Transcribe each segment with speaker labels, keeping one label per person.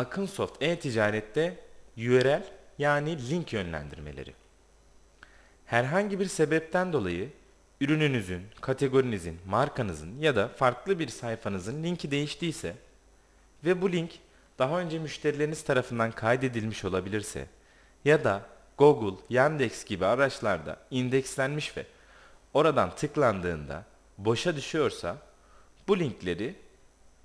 Speaker 1: Akınsoft e-ticarette URL yani link yönlendirmeleri. Herhangi bir sebepten dolayı ürününüzün, kategorinizin, markanızın ya da farklı bir sayfanızın linki değiştiyse ve bu link daha önce müşterileriniz tarafından kaydedilmiş olabilirse ya da Google, Yandex gibi araçlarda indekslenmiş ve oradan tıklandığında boşa düşüyorsa bu linkleri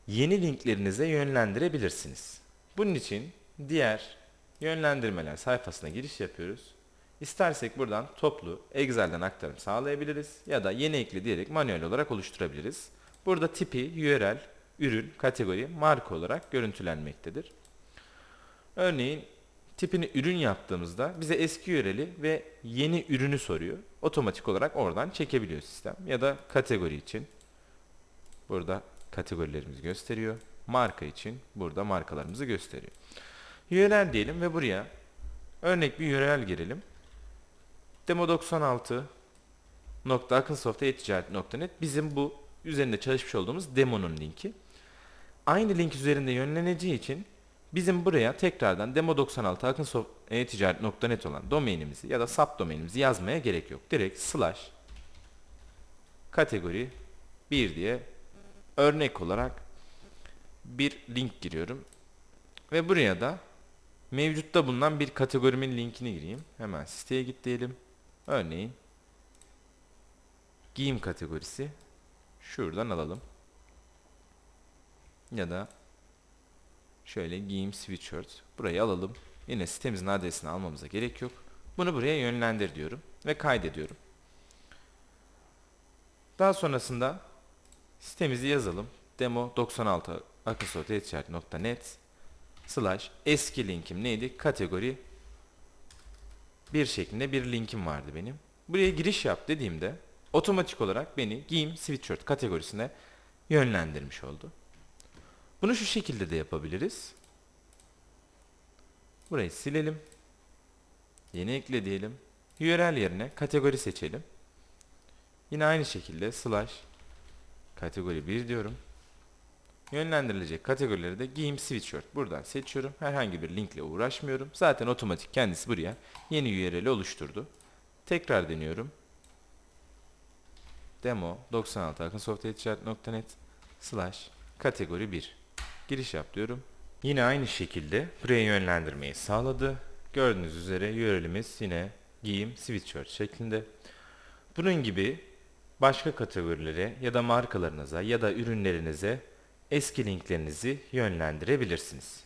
Speaker 1: yeni linklerinize yönlendirebilirsiniz. Bunun için diğer yönlendirmeler sayfasına giriş yapıyoruz. İstersek buradan toplu Excel'den aktarım sağlayabiliriz ya da yeni ekle diyerek manuel olarak oluşturabiliriz. Burada tipi, URL, ürün, kategori, marka olarak görüntülenmektedir. Örneğin tipini ürün yaptığımızda bize eski URL'i ve yeni ürünü soruyor. Otomatik olarak oradan çekebiliyor sistem. Ya da kategori için burada kategorilerimizi gösteriyor. Marka için burada markalarımızı gösteriyor. URL diyelim ve buraya örnek bir URL girelim. demo96.akınsoft.e-ticaret.net bizim bu üzerinde çalışmış olduğumuz demonun linki. Aynı link üzerinde yönleneceği için bizim buraya tekrardan demo96akınsoft.e-ticaret.net olan domainimizi ya da subdomainimizi yazmaya gerek yok. Direkt slash kategori 1 diye örnek olarak bir link giriyorum. Ve buraya da mevcutta bulunan bir kategorimin linkini gireyim. Hemen siteye git diyelim. Örneğin giyim kategorisi şuradan alalım. Ya da şöyle giyim sweatshirt burayı alalım. Yine sitemizin adresini almamıza gerek yok. Bunu buraya yönlendir diyorum ve kaydediyorum. Daha sonrasında sitemizi yazalım. Demo 96 akınsoft.net slash eski linkim neydi? Kategori bir şeklinde bir linkim vardı benim. Buraya giriş yap dediğimde otomatik olarak beni giyim sweatshirt kategorisine yönlendirmiş oldu. Bunu şu şekilde de yapabiliriz. Burayı silelim. Yeni ekle diyelim. URL yerine kategori seçelim. Yine aynı şekilde slash kategori 1 diyorum. Yönlendirilecek kategorileri de giyim sweatshirt buradan seçiyorum. Herhangi bir linkle uğraşmıyorum. Zaten otomatik kendisi buraya yeni URL oluşturdu. Tekrar deniyorum. Demo 96 akınsoft.net slash kategori 1 giriş yap diyorum. Yine aynı şekilde buraya yönlendirmeyi sağladı. Gördüğünüz üzere URL'imiz yine giyim sweatshirt şeklinde. Bunun gibi başka kategorilere ya da markalarınıza ya da ürünlerinize eski linklerinizi yönlendirebilirsiniz.